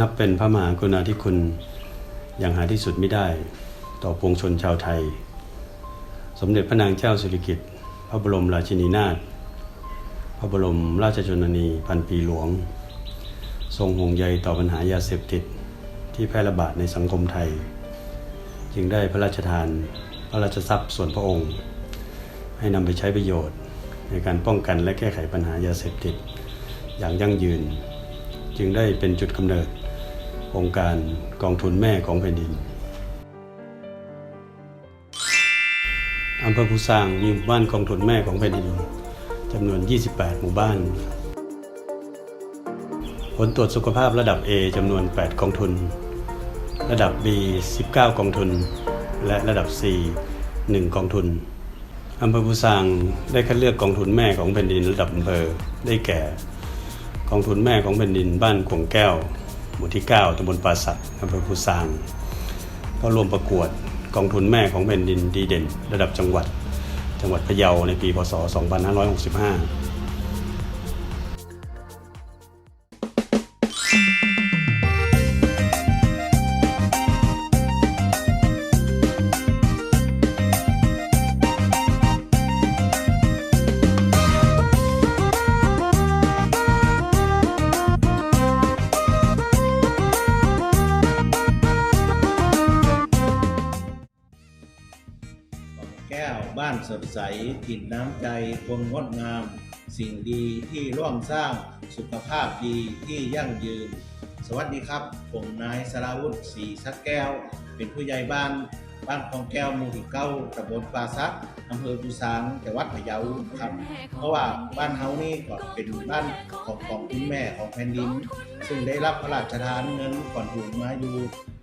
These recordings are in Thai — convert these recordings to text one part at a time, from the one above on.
นับเป็นพระมหากรุณาธิคุณอย่างหาที่สุดไม่ได้ ต่อปวงชนชาวไทย สมเด็จพระนางเจ้าสิริกิติ์พระบรมราชินีนาถพระบรมราชชนนีพันปีหลวง ทรงห่วงใยต่อปัญหายาเสพติดที่แพร่ระบาดในสังคมไทย จึงได้พระราชทาน พระราชทรัพย์ส่วนพระองค์ ให้นำไปใช้ประโยชน์ในการป้องกันและแก้ไขปัญหายาเสพติดอย่างยั่งยืน จึงได้เป็นจุดกำเนิด โครงการกองทุนแม่ของแผ่นดินอำเภอภูซางมีหมู่บ้านกองทุนแม่ของแผ่นดินจำนวน 28 หมู่บ้าน ผลตรวจสุขภาพระดับ A จำนวน 8 กองทุน ระดับ B 19 กองทุน และระดับ C 1 กองทุนอำเภอภูซางได้คัดเลือกกองทุนแม่ของแผ่นดินระดับอำเภอได้แก่ กองทุนแม่ของแผ่นดินบ้านขวงแก้ว มู่ที่ 9ตำบลปราสักอำเภอภูซางก็ร่วมประกวดกองทุนแม่ของแผ่นดินดีเด่น ระดับจังหวัด จังหวัดพะเยาในปีพศ 2565 แก้วบ้านสดใสกินน้ำใจคนงดงาม สิ่งดีที่ร่วมสร้างสุขภาพดีที่ยั่งยืน สวัสดีครับ ผมนายสราวุฒิศรีสักแก้ว เป็นผู้ใหญ่บ้าน บ้านคลองแก้วหมู่ที่เก้าตำบลปราซักอำเภอภูซางจังหวัดพะเยาครับ เพราะว่าบ้านเฮานี่ก็เป็นบ้านของของคุณแม่ของแผ่นดิน ซึ่งได้รับพระราชทานเงินก่อนถุงมาอยู่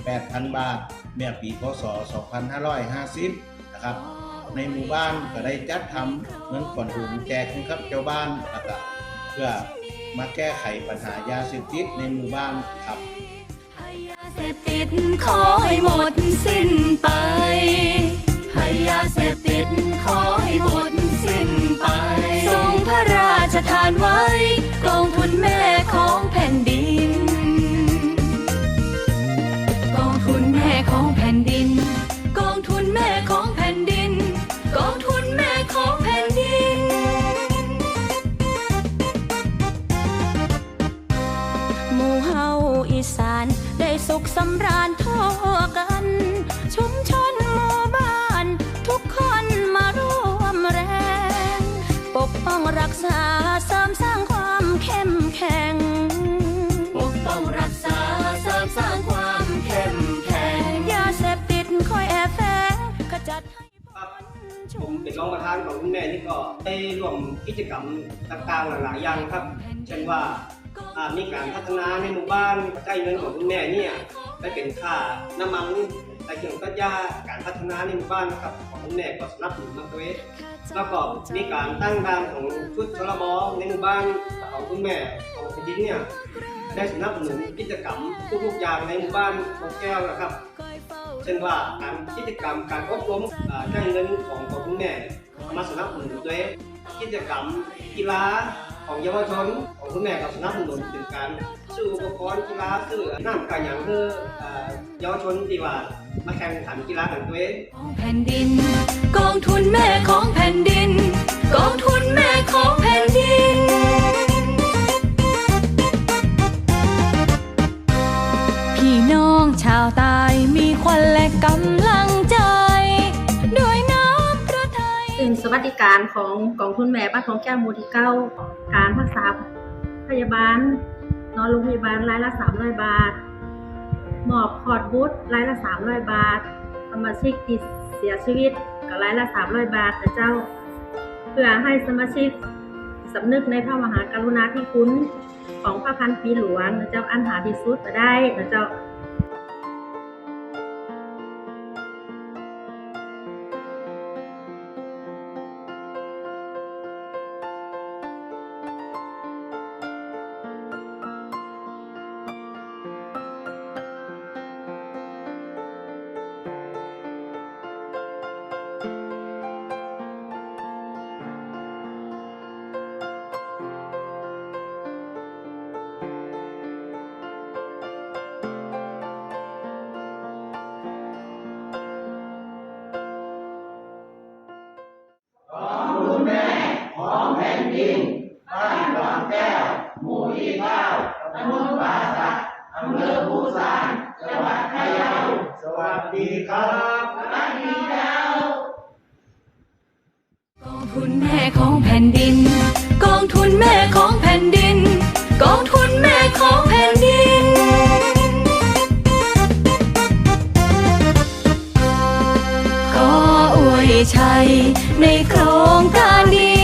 8,000 บาท เมื่อปีพศ 2550 นะครับ ในหมู่บ้านก็ได้จัดทำเงินก่อนถุงแจกให้กับเจ้าบ้านแล้วก็เพื่อมาแก้ไขปัญหายาเสพติดในหมู่บ้านครับยาเสพติดขอให้หมดสิ้นไปให้ยาเสพติดขอให้หมดสิ้นไปทรงพระราชทานไว้ องรักษาเสริมสร้างความเข้มแข็ง ปกป้องรักษาเสริมสร้างความเข้มแข็งยาเสพติดคอยแอบแฝงขจัดให้พ้นผชุมเป็นรองประธานของคุณแม่นี่ก็ได้ร่วมกิจกรรมต่างๆหลายๆอย่างครับ เช่นว่าอ่ามีการพัฒนาในหมู่บ้านใช้เงินของคุณแม่เนี่ยได้เป็นค่าน้ำมัน ใส่เครื่องตัดหญ้าการพัฒนาในหมู่บ้านนะครับของคุณแม่ก็สนับสนุนมาตัวเองแล้วก็มีการตั้งด่านของชุดชลบในหมู่บ้านของคุณแม่ของคุณดินเนี่ยได้สนับสนุนกิจกรรมทุกๆอย่างในหมู่บ้านของแก้วนะครับเช่นว่าการกิจกรรมการอบรมอ่าการเงินของของคุณแม่มาสนับสนุนด้วยกิจกรรมกีฬาของเยาวชนของคุณแม่กับสนับสนุนเป็นการ ซื้ออุปกรณ์กีฬาซื้อน้ำกันอย่างเพื่ออ่าเยาวชนที่ว่ามาแข่งขันกีฬากันตัวเองของแผ่นดิน กองทุนแม่ของแผ่นดิน กองทุนแม่ของแผ่นดินพี่น้องชาวใตายมีควันและกำลังใจด้วยน้ำพระทัยซึ่งสวัสดิการของกองทุนแม่บ้านของแก้วหมูที่เก้าการรักษาพยาบาล นอนโรงพยาบาลรายละ300บาท หมอบคอร์ดบูตรายละ300บาทสมาชิกติดเสียชีวิตก็รายละ300บาทแต่เจ้า เพื่อให้สมาชิกสำนึกในพระมหากรุณาธิคุณของพระพันปีหลวงเจ้าอันหาที่สุดมาได้เจ้า นะเจ้าสวัสดีครับกองทุนแม่ของแผ่นดิน กองทุนแม่ของแผ่นดิน กองทุนแม่ของแผ่นดินขออวยชัยในโครงการดี